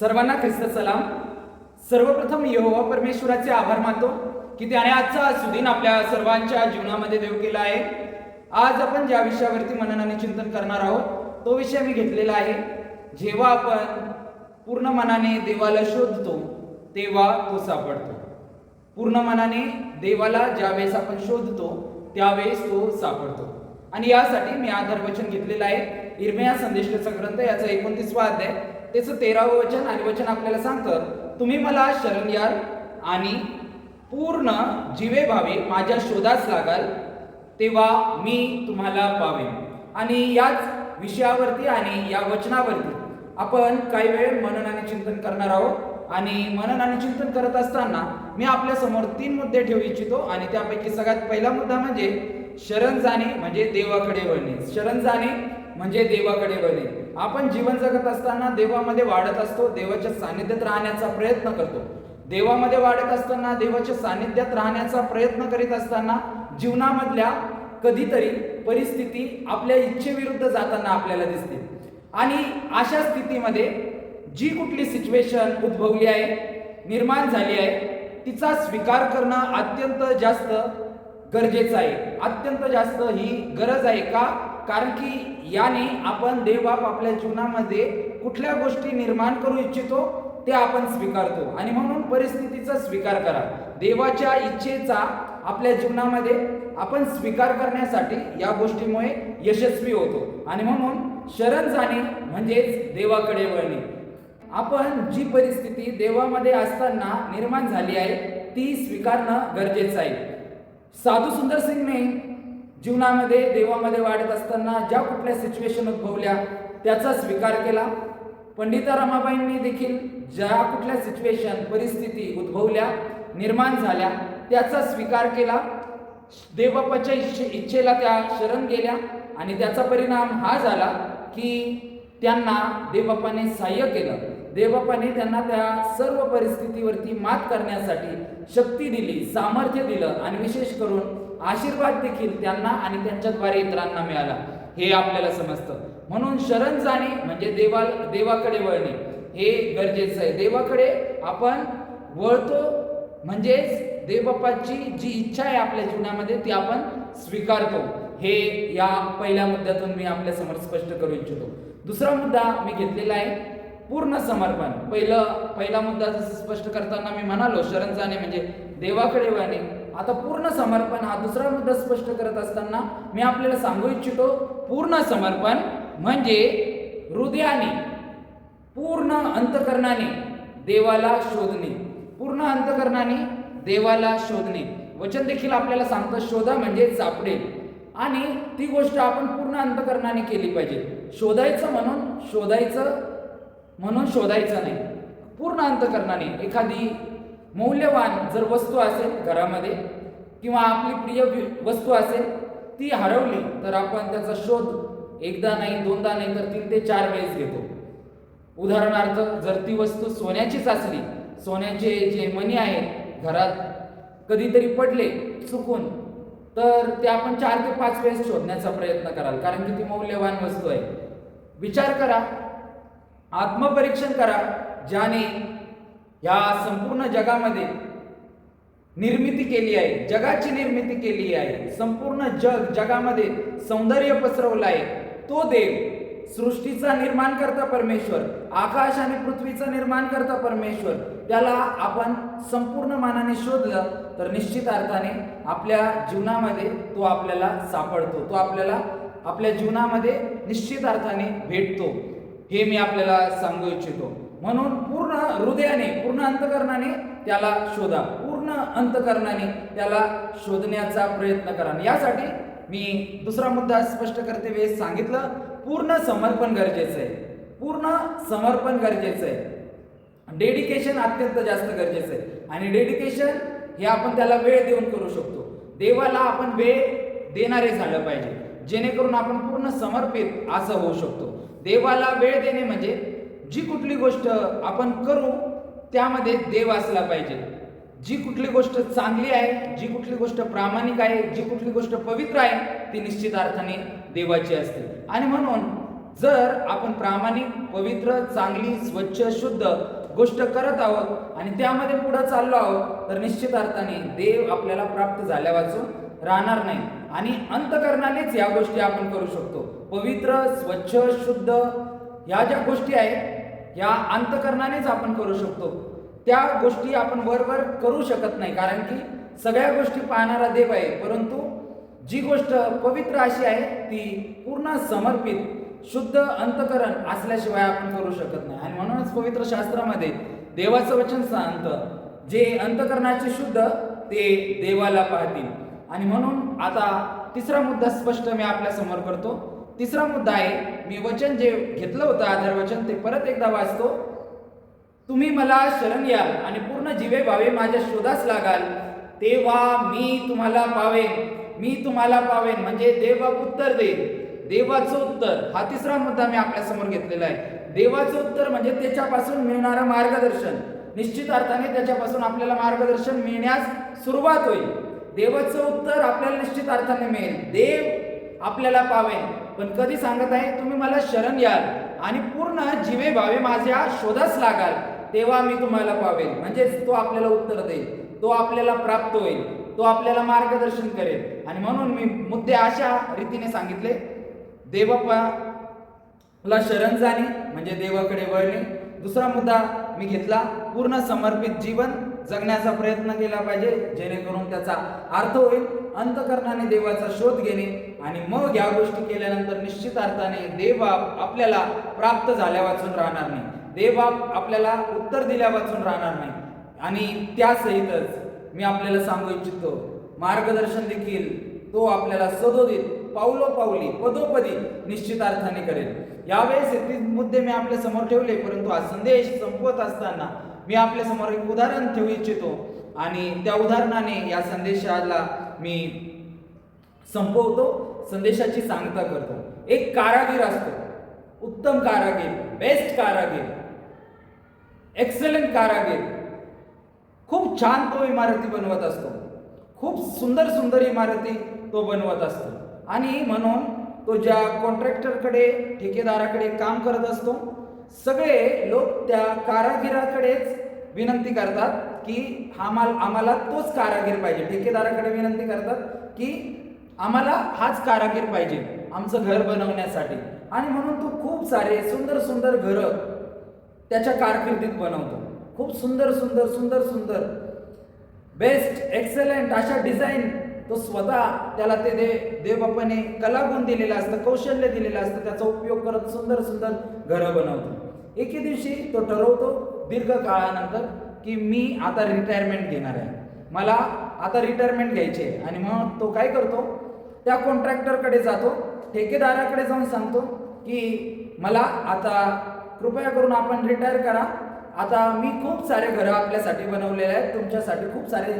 सर्वांना ख्रिस्त सलाम. सर्वप्रथम यहोवा परमेश्वराचे आभार मानतो की त्याने आजचा सुदिन आपल्या सर्वांच्या जीवनामध्ये देव केला आहे. आज आपण ज्या विषयावरती मनन आणि चिंतन करणार आहोत तो विषय मी घेतलेला आहे. जेव्हा आपण पूर्ण मनाने देवाला शोधतो तेव्हा तो सापडतो. पूर्ण मनाने देवाला ज्यावेळेस आपण शोधतो त्यावेळेस तो सापडतो. आणि यासाठी मी आधार वचन घेतलेलं आहे. इर्मया संदेशाचा ग्रंथ याचा एकोणतीसवा अध्याय. त्याचं तेरावं वचन आणि वचन आपल्याला सांगतं तुम्ही मला शरण याल आणि पूर्ण जीवे भावे माझ्या शोधास लागाल तेव्हा मी तुम्हाला पावेन. आणि याच विषयावरती आणि या वचनावरती आपण काही वेळ मनन आणि चिंतन करणार आहोत. आणि मनन आणि चिंतन करत असताना मी आपल्यासमोर तीन मुद्दे ठेवू इच्छितो आणि त्यापैकी सगळ्यात पहिला मुद्दा म्हणजे शरण जाणे म्हणजे देवाकडे वळणे. शरण जाणे म्हणजे देवाकडे वळणे. आपण जीवन जगत असताना देवामध्ये वाढत असतो देवाच्या सानिध्यात राहण्याचा प्रयत्न करतो. देवामध्ये वाढत असताना देवाच्या सानिध्यात राहण्याचा प्रयत्न करीत असताना जीवनामधल्या कधीतरी परिस्थिती आपल्या इच्छेविरुद्ध जाताना आपल्याला दिसते. आणि अशा स्थितीमध्ये जी कुठली सिच्युएशन उद्भवली आहे निर्माण झाली आहे तिचा स्वीकार करणं अत्यंत जास्त गरजेचं आहे. अत्यंत जास्त ही गरज आहे का? कारण की याने आपण देवबाप आपल्या जीवनामध्ये कुठल्या गोष्टी निर्माण करू इच्छितो ते आपण स्वीकारतो. आणि म्हणून परिस्थितीचा स्वीकार करा. देवाच्या इच्छेचा आपल्या जीवनामध्ये आपण स्वीकार करण्यासाठी या गोष्टीमुळे यशस्वी होतो. आणि म्हणून शरण जाणे म्हणजेच देवाकडे वळणे. आपण जी परिस्थिती देवामध्ये असताना निर्माण झाली आहे ती स्वीकारणं गरजेचं आहे. साधू सुंदर सिंगने जीवनामध्ये देवामध्ये वाढत असताना ज्या कुठल्या सिच्युएशन उद्भवल्या त्याचा स्वीकार केला. पंडिता रमाबाईंनी देखील ज्या कुठल्या सिच्युएशन परिस्थिती उद्भवल्या निर्माण झाल्या त्याचा स्वीकार केला. देवबापाच्या इच्छे इच्छेला त्या शरण गेल्या आणि त्याचा परिणाम हा झाला की त्यांना देवबापाने सहाय्य केलं. देवबापाने त्यांना त्या सर्व परिस्थितीवरती मात करण्यासाठी शक्ती दिली सामर्थ्य दिलं आणि विशेष करून आशीर्वाद देखील त्यांना आणि त्यांच्याद्वारे इतरांना मिळाला. हे आपल्याला समजतं. म्हणून शरण जाणे म्हणजे देवा देवाकडे वळणे. हे गरजेचं आहे. देवाकडे आपण वळतो म्हणजेच देवबाप्पाची जी इच्छा आहे आपल्या जीवनामध्ये ती आपण स्वीकारतो. हे या पहिल्या मुद्द्यातून मी आपल्यासमोर स्पष्ट करू इच्छितो. दुसरा मुद्दा मी घेतलेला आहे. पूर्ण समर्पण. पहिलं पहिला मुद्दा जसं स्पष्ट करताना मी म्हणालो शरण जाणे म्हणजे देवाकडे वळणे. आता पूर्ण समर्पण हा दुसरा मुद्दा स्पष्ट करत असताना मी आपल्याला सांगू इच्छितो पूर्ण समर्पण म्हणजे हृदयाने पूर्ण अंतकरणाने देवाला शोधणे. पूर्ण अंतकरणाने देवाला शोधणे. वचन देखील आपल्याला सांगतं शोधा म्हणजे सापडेल आणि ती गोष्ट आपण पूर्ण अंतकरणाने केली पाहिजे. शोधायचं म्हणून शोधायचं म्हणून शोधायचं नाही. पूर्ण अंतकरणाने एखादी मौल्यवान जर वस्तू असेल घरामध्ये किंवा आपली प्रिय वस्तू असेल ती हरवली तर आपण त्याचा शोध एकदा नाही दोनदा नाही तर तीन ते चार वेळेस घेतो. उदाहरणार्थ जर ती वस्तू सोन्याचीच असली सोन्याचे जे मणी आहेत घरात कधीतरी पडले चुकून तर ते आपण चार ते पाच वेळेस शोधण्याचा प्रयत्न कराल कारण की ती मौल्यवान वस्तू आहे. विचार करा आत्मपरीक्षण करा ज्याने या संपूर्ण जगामध्ये निर्मिती केली आहे जगाची निर्मिती केली आहे संपूर्ण जग जगामध्ये सौंदर्य पसरवलं आहे. तो देव सृष्टीचा निर्माण करता परमेश्वर आकाश आणि पृथ्वीचा निर्माण करता परमेश्वर त्याला आपण संपूर्ण मानाने शोधलं तर निश्चित अर्थाने आपल्या जीवनामध्ये तो आपल्याला सापडतो तो आपल्याला आपल्या जीवनामध्ये निश्चित अर्थाने भेटतो. हे मी आपल्याला सांगू इच्छितो. म्हणून पूर्ण हृदयाने पूर्ण अंतकरणाने त्याला शोधा. पूर्ण अंतकरणाने त्याला शोधण्याचा प्रयत्न करा. यासाठी मी दुसरा मुद्दा स्पष्ट करते वेळेस सांगितलं पूर्ण समर्पण गरजेचं आहे. पूर्ण समर्पण गरजेचं आहे. डेडिकेशन अत्यंत जास्त गरजेचं आहे. आणि डेडिकेशन हे आपण त्याला वेळ देऊन करू शकतो. देवाला आपण वेळ देणारे झालं पाहिजे. जेणेकरून आपण पूर्ण समर्पित असं होऊ शकतो. देवाला वेळ देणे म्हणजे जी कुठली गोष्ट आपण करू त्यामध्ये देव असला पाहिजे. जी कुठली गोष्ट चांगली आहे जी कुठली गोष्ट प्रामाणिक आहे जी कुठली गोष्ट पवित्र आहे ती निश्चित अर्थाने देवाची असते. आणि म्हणून जर आपण प्रामाणिक पवित्र चांगली स्वच्छ शुद्ध गोष्ट करत आहोत आणि त्यामध्ये पुढे चाललो आहोत तर निश्चित अर्थाने देव आपल्याला प्राप्त झाल्या वाचून राहणार नाही. आणि अंतकरणानेच या गोष्टी आपण करू शकतो. पवित्र स्वच्छ शुद्ध ह्या ज्या गोष्टी आहेत या अंतकरणानेच आपण करू शकतो. त्या गोष्टी आपण वरवर करू शकत नाही कारण की सगळ्या गोष्टी पाहणारा देव आहे. परंतु जी गोष्ट पवित्र अशी आहे ती पूर्ण समर्पित शुद्ध अंतकरण असल्याशिवाय आपण करू शकत नाही. आणि म्हणूनच पवित्र शास्त्रामध्ये देवाचं वचन सांगतं जे अंतकरणाचे शुद्ध ते देवाला पाहतील. आणि म्हणून आता तिसरा मुद्दा स्पष्ट मी आपल्यासमोर करतो. तिसरा मुद्दा आहे मी वचन जे घेतलं होतं आधार वचन ते परत एकदा वाचतो. तुम्ही मला शरण याल आणि पूर्ण जीवे भावे माझ्या शोधास लागाल तेव्हा मी तुम्हाला पावेन. मी तुम्हाला पावेन म्हणजे देव उत्तर देईल. देवाचं उत्तर हा तिसरा मुद्दा मी आपल्यासमोर घेतलेला आहे. देवाचं उत्तर म्हणजे त्याच्यापासून मिळणारं मार्गदर्शन. निश्चित अर्थाने त्याच्यापासून आपल्याला मार्गदर्शन मिळण्यास सुरुवात होईल. देवाचं उत्तर आपल्याला निश्चित अर्थाने मिळेल. देव आपल्याला पावेन पण कधी सांगत आहे तुम्ही मला शरण याल आणि पूर्ण जीवे भावे माझ्या शोधास लागाल तेव्हा मी तुम्हाला पावेन म्हणजेच तो आपल्याला उत्तर देईल. तो आपल्याला प्राप्त होईल. तो आपल्याला मार्गदर्शन करेल. आणि म्हणून मी मुद्दे अशा रीतीने सांगितले. देवाला शरण जाणे म्हणजे देवाकडे वळणे. दुसरा मुद्दा मी घेतला पूर्ण समर्पित जीवन जगण्याचा प्रयत्न केला पाहिजे जेणेकरून त्याचा अर्थ होईल अंतकरणाने देवाचा शोध घेणे आणि मग या गोष्टी केल्यानंतर निश्चित अर्थाने देवबाप आपल्याला प्राप्त झाल्या वाचून राहणार नाही. देवबाप आपल्याला उत्तर दिल्या वाचून राहणार नाही. आणि त्यासहितच मी आपल्याला सांगू इच्छितो मार्गदर्शन देखील तो आपल्याला सदोदित पावलोपावली पदोपदी निश्चित अर्थाने करेल. यावेळेस तीन मुद्दे मी आपल्यासमोर ठेवले परंतु हा संदेश संपवत असताना मी आपल्यासमोर एक उदाहरण ठेवू इच्छितो. आणि त्या उदाहरणाने या संदेशाला मी संपवतो. संदेशाची सांगता करतो. एक कारागीर असतो. उत्तम कारागीर बेस्ट कारागीर एक्सलंट कारागीर. खूप छान तो इमारती बनवत असतो. खूप सुंदर सुंदर इमारती तो बनवत असतो. आणि म्हणून तो ज्या कॉन्ट्रॅक्टरकडे ठेकेदाराकडे काम करत असतो सगळे लोक त्या कारागिराकडेच विनंती करतात की हा माल आम्हाला तोच कारागीर पाहिजे. ठेकेदाराकडे विनंती करतात की आम्हाला हाच कारागीर पाहिजे आमचं घर बनवण्यासाठी. आणि म्हणून तो खूप सारे सुंदर सुंदर घरं त्याच्या कारकिर्दीत बनवतो. खूप सुंदर सुंदर सुंदर सुंदर. बेस्ट एक्सलंट अशा डिझाईन तो स्वतः त्याला ते दे देवबापाने कलागुण दिलेलं असतं कौशल्य दिलेलं असतं त्याचा उपयोग करत सुंदर सुंदर घरं बनवतो. एके दिवशी तो ठरवतो दीर्घ काळानंतर की मी आता रिटायरमेंट घेणार आहे. मला आता रिटायरमेंट घ्यायची आहे. आणि मग तो काय करतो? त्या कॉन्ट्रॅक्टरकडे जातो ठेकेदाराकडे जाऊन सांगतो की मला आता कृपया करून आपण रिटायर करा. आता मी खूप सारे घरं आपल्यासाठी बनवलेले आहेत तुमच्यासाठी खूप सारे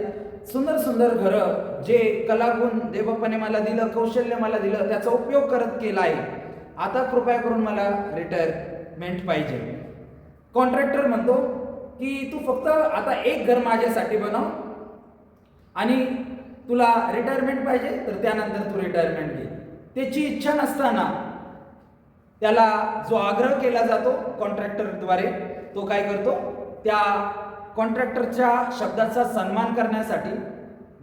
सुंदर सुंदर घरं जे कलागुण देवप्पाने मला दिलं कौशल्य मला दिलं त्याचा उपयोग करत केला आहे आता कृपया करून मला रिटायरमेंट पाहिजे. कॉन्ट्रॅक्टर म्हणतो की तू फक्त आता एक घर माझ्यासाठी बनव आणि तुला रिटायरमेंट पाहिजे तर त्यानंतर तू रिटायरमेंट घे. त्याची इच्छा नसताना त्याला जो आग्रह केला जातो कॉन्ट्रॅक्टरद्वारे तो काय करतो? त्या कॉन्ट्रॅक्टरच्या शब्दाचा सन्मान करण्यासाठी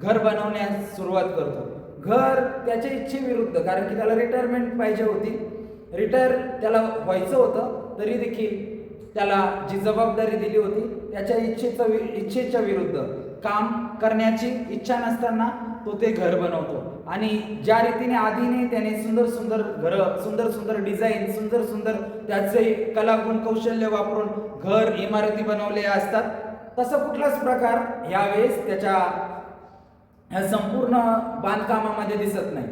घर बनवण्यास सुरुवात करतो. घर त्याच्या इच्छेविरुद्ध कारण की त्याला रिटायरमेंट पाहिजे होती. रिटायर त्याला व्हायचं होतं तरी देखील त्याला जी जबाबदारी दिली होती त्याच्या इच्छेचा वि- इच्छेच्या विरुद्ध काम करण्याची इच्छा नसताना तो ते घर बनवतो. आणि ज्या रीतीने आधीने त्याने सुंदर सुंदर घरं सुंदर सुंदर डिझाईन सुंदर सुंदर त्याचे कलागुण कौशल्य वापरून घर इमारती बनवले असतात तसा कुठलाच प्रकार यावेळेस त्याच्या संपूर्ण बांधकामामध्ये दिसत नाही.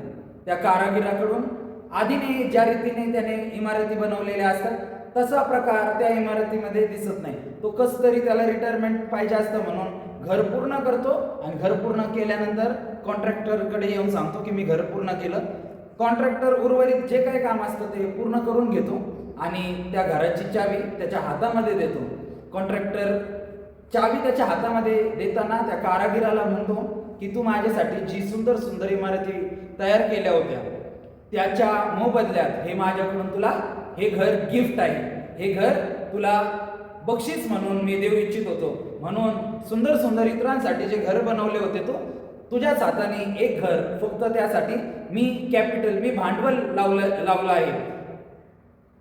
त्या कारागिराकडून आधीने ज्या रीतीने त्याने इमारती बनवलेल्या असतात तसा प्रकार त्या इमारतीमध्ये दिसत नाही. तो कस तरी त्याला रिटायरमेंट पाहिजे असतं म्हणून घर पूर्ण करतो आणि घर पूर्ण केल्यानंतर कॉन्ट्रॅक्टरकडे येऊन सांगतो की मी घर पूर्ण केलं. कॉन्ट्रॅक्टर उर्वरित जे काही काम असतं ते पूर्ण करून घेतो आणि त्या घराची चावी त्याच्या हातामध्ये देतो. कॉन्ट्रॅक्टर चावी त्याच्या हातामध्ये देताना त्या कारागिराला म्हणतो की तू माझ्यासाठी जी सुंदर सुंदर इमारती तयार केल्या होत्या त्याच्या मोबदल्यात हे माझ्याकडून तुला हे घर गिफ्ट आहे. हे घर तुला बक्षीस म्हणून मी देऊ इच्छित होतो. म्हणून सुंदर सुंदर इतरांसाठी जे घर बनवले होते तो तुझ्याच हाताने एक घर फक्त त्यासाठी मी कॅपिटल मी भांडवल लावलं लावलं आहे.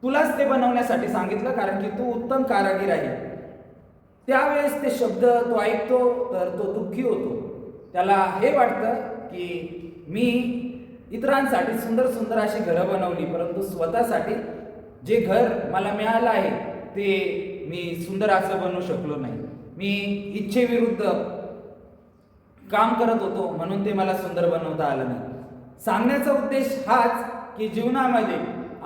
तुलाच ते बनवण्यासाठी सांगितलं कारण की तू उत्तम कारागीर आहे. त्यावेळेस ते शब्द तो ऐकतो तर तो दुःखी होतो. त्याला हे वाटतं की मी इतरांसाठी सुंदर सुंदर अशी घरं बनवली परंतु स्वतःसाठी जे घर मला मिळालं आहे ते मी सुंदर असं बनवू शकलो नाही. मी इच्छेविरुद्ध काम करत होतो म्हणून ते मला सुंदर बनवता आलं नाही. सांगण्याचा उद्देश हाच की जीवनामध्ये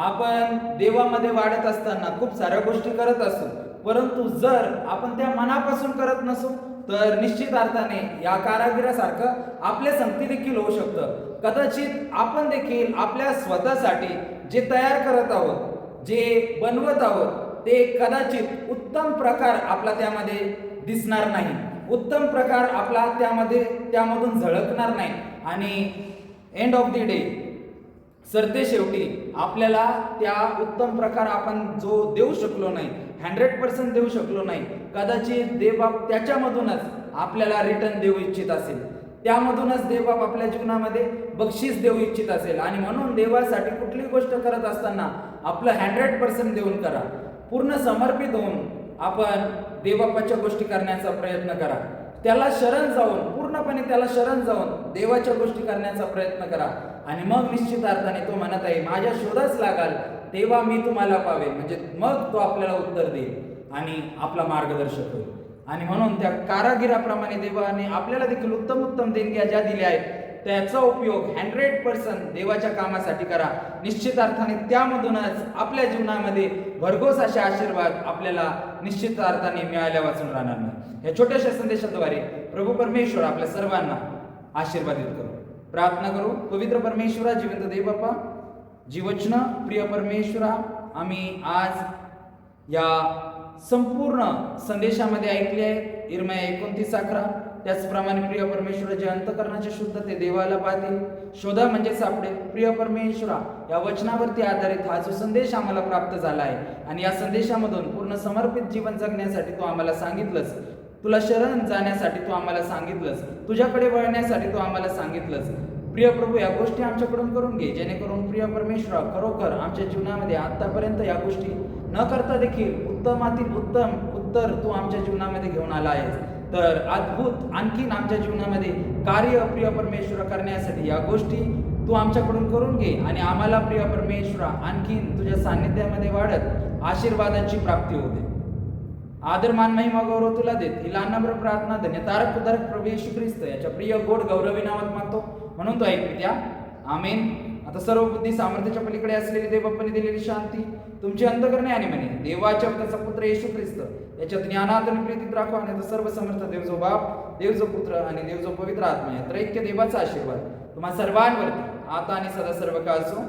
आपण देवामध्ये वाढत असताना खूप साऱ्या गोष्टी करत असतो परंतु जर आपण त्या मनापासून करत नसू तर निश्चित अर्थाने या कारागिरासारखं आपल्या संगती देखील होऊ शकतं. कदाचित आपण देखील आपल्या स्वतःसाठी जे तयार करत आहोत जे बनवत आहोत ते कदाचित उत्तम प्रकार आपला त्यामध्ये दिसणार नाही. उत्तम प्रकार आपला त्यामध्ये त्यामधून झळकणार नाही. आणि एंड ऑफ द डे सरते शेवटी आपल्याला त्या उत्तम प्रकार आपण जो देऊ शकलो नाही हंड्रेड पर्सेंट देऊ शकलो नाही. कदाचित देवबाप त्याच्यामधूनच आपल्याला रिटर्न देऊ इच्छित असेल. त्यामधूनच देवबाप आपल्या जीवनामध्ये बक्षीस देऊ इच्छित असेल. आणि म्हणून देवासाठी कुठलीही गोष्ट करत असताना आपलं हंड्रेड पर्सेंट देऊन करा. पूर्ण समर्पित होऊन आपण देवबापाच्या गोष्टी करण्याचा प्रयत्न करा. त्याला शरण जाऊन पूर्णपणे त्याला शरण जाऊन देवाच्या गोष्टी करण्याचा प्रयत्न करा. आणि मग निश्चित अर्थाने तो म्हणत आहे माझ्या शोधाच लागाल तेव्हा मी तुम्हाला पावेन. म्हणजे मग तो आपल्याला उत्तर देईल आणि आपला मार्गदर्शक होईल. आणि म्हणून त्या कारागिराप्रमाणे देवाने आपल्याला देखील उत्तम उत्तम देणग्या ज्या दिल्या आहेत त्याचा उपयोग हंड्रेड पर्सेंट देवाच्या कामासाठी करा. निश्चित अर्थाने त्यामधूनच आपल्या जीवनामध्ये भरघोस असे आशीर्वाद आपल्याला निश्चित अर्थाने मिळाल्या वाचून राहणार नाही. या छोट्याशा संदेशाद्वारे प्रभू परमेश्वर आपल्या सर्वांना आशीर्वादित करू. प्रार्थना करू. पवित्र परमेश्वरा जिवंत देव बाप्पा जीवचन प्रिय परमेश्वरा आम्ही आज या संपूर्ण संदेशामध्ये ऐकले आहे. इरमया एकोणतीस अकरा. त्याचप्रमाणे प्रिय परमेश्वर जे अंतकरणाचे शुद्ध ते देवाला पाहतील शोधा म्हणजे सापडे प्रिय परमेश्वरा या वचनावरती आधारित हा जो संदेश आम्हाला प्राप्त झाला आहे आणि या संदेशामधून पूर्ण समर्पित जीवन जगण्यासाठी तू आम्हाला सांगितलंस. तुला शरण जाण्यासाठी तू आम्हाला सांगितलंस. तुझ्याकडे वळण्यासाठी तू आम्हाला सांगितलंस. प्रिय प्रभू या गोष्टी आमच्याकडून करून घे. जेणेकरून प्रिय परमेश्वर खरोखर आमच्या जीवनामध्ये आतापर्यंत या गोष्टी न करता देखील उत्तमातील उत्तम उत्तर तू आमच्या जीवनामध्ये घेऊन आला आहेस. तर अद्भुत आणखीन आमच्या जीवनामध्ये कार्य प्रिय परमेश्वर करण्यासाठी या गोष्टी तू आमच्याकडून करून घे आणि आम्हाला प्रिय परमेश्वरा आणखीन तुझ्या सान्निध्यामध्ये वाढत आशीर्वादाची प्राप्ती होते. दे आदर मान महिमा गौरव तुला देत. ही लहानाबर प्रार्थना धन्य तारक उदारक प्रभू येशू ख्रिस्त याच्या प्रिय गोड गौरवी नावात मागतो म्हणून तो ऐकू द्या आमेन. आता सर्व बुद्धी सामर्थ्याच्या पलीकडे असलेली देवप्पाने दिलेली शांती तुमची अंतकरणे आणि म्हणे देवाच्या त्याचा पुत्र येशू ख्रिस्त याच्या ज्ञानात आणि प्रीतीत राखू आणि सर्व समर्थ देव जो बाप देव जो पुत्र आणि देव जो पवित्र आत्मा या त्रैक्य देवाचा आशीर्वाद तुम्हा सर्वांवरती. आता आणि सदा सर्व काळ असो.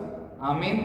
आमेन.